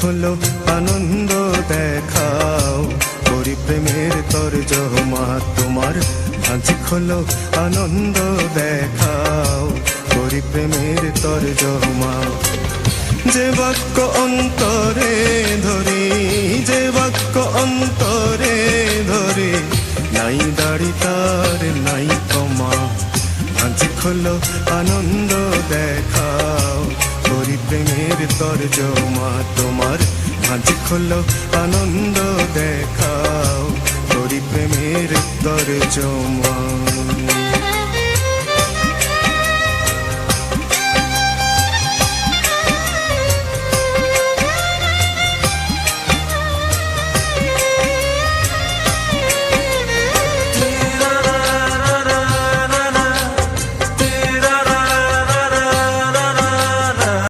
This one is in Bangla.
খোলো, আনন্দ দেখাও। করি প্রেমের তর জমা তোমার। ভাঁজি খোলো, আনন্দ দেখাও। করি প্রেমের তর জমা যে বাক্য অন্তরে ধরি, যে বাক্য অন্তরে ধরে, নাই দাড়ি তার, নাই কমা। আজ খোলো, আনন্দ করি প্রেমের তর্জমা তোমার আজ খোলো আনন্দ দেখাও। তোর প্রেমের তর জমা